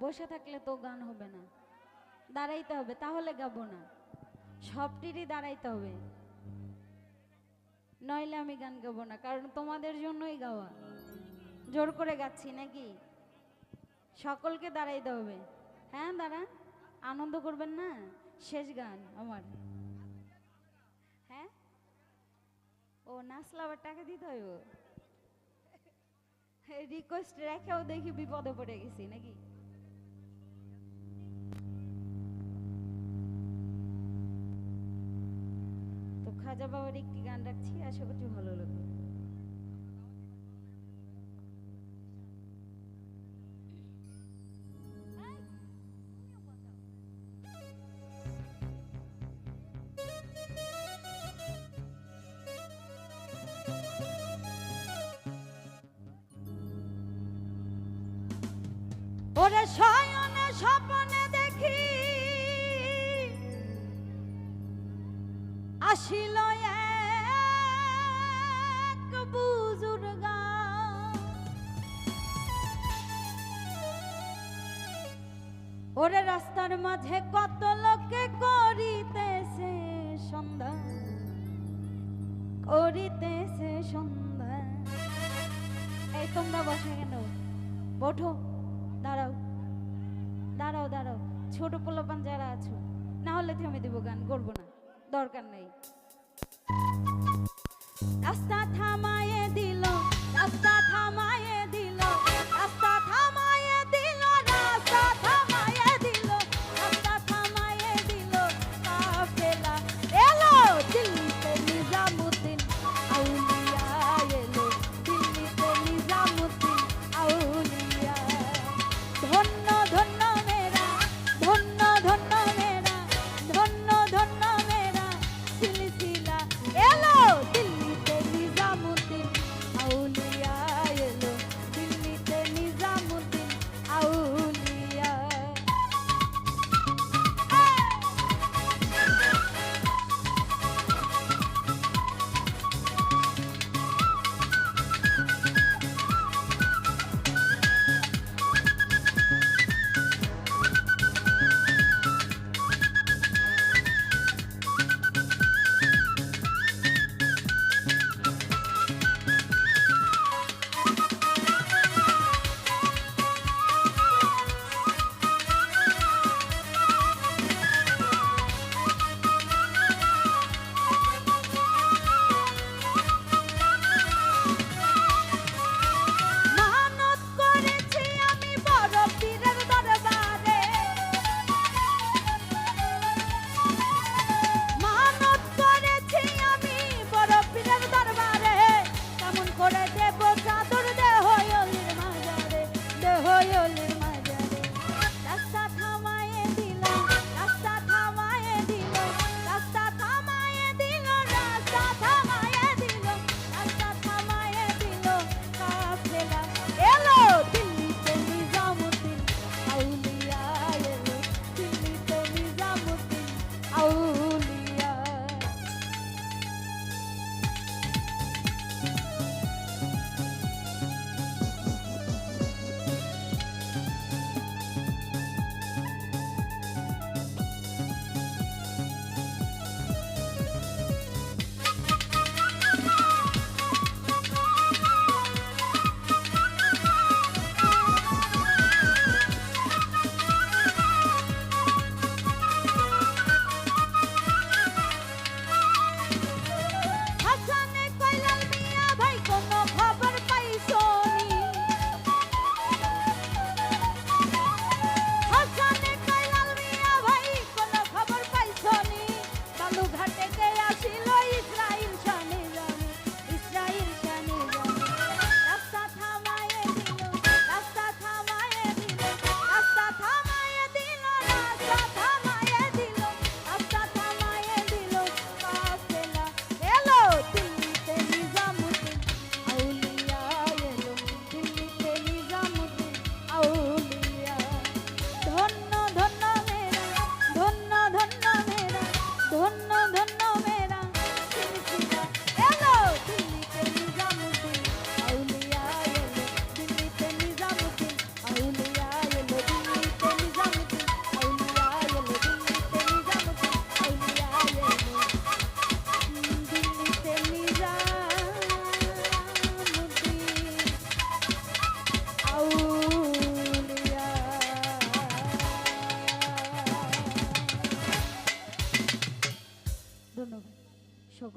বসে থাকলে তো গান হবে না। দাঁড়াইতে হবে, তাহলে গাবো না। সবটিরই দাঁড়াইতে হবে। নইলে আমি গান গাবো না, কারণ তোমাদের জন্যই গাওয়া। জোর করে গাচ্ছি নাকি? সকলকে দাঁড়াইতে হবে। হ্যাঁ দাঁড়ান আনন্দ করবেন না? শেষ গান আমার। হ্যাঁ? ও নাচলে আবার টাকা দিতে হইব রিকোয়েস্ট রেখেও দেখি বিপদে পড়ে গেছি, নাকি? তো খাজা বাবার একটি গান রাখছি, আশা করছি ভালো লাগবে। ওরে স্বপ্নে দেখি। আসিল এক বুজুর্গ। ওরে রাস্তার মাঝে কত লোকে করিতেছে সন্ধ্যা করিতেছে সন্ধ্যা। এই তোমরা বসে কেন ওঠো দাঁড়াও দাঁড়াও দাঁড়াও। ছোট পোলাপান যারা আছো, না হলে থেমে দেবো গান, করব না, দরকার নেই। রাস্তা থামায়ে দিল, রাস্তা থামায়ে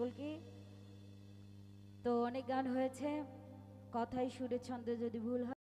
সকলকে তো অনেক গান হয়েছে কথাই সুরের ছন্দে যদি ভুল হয়।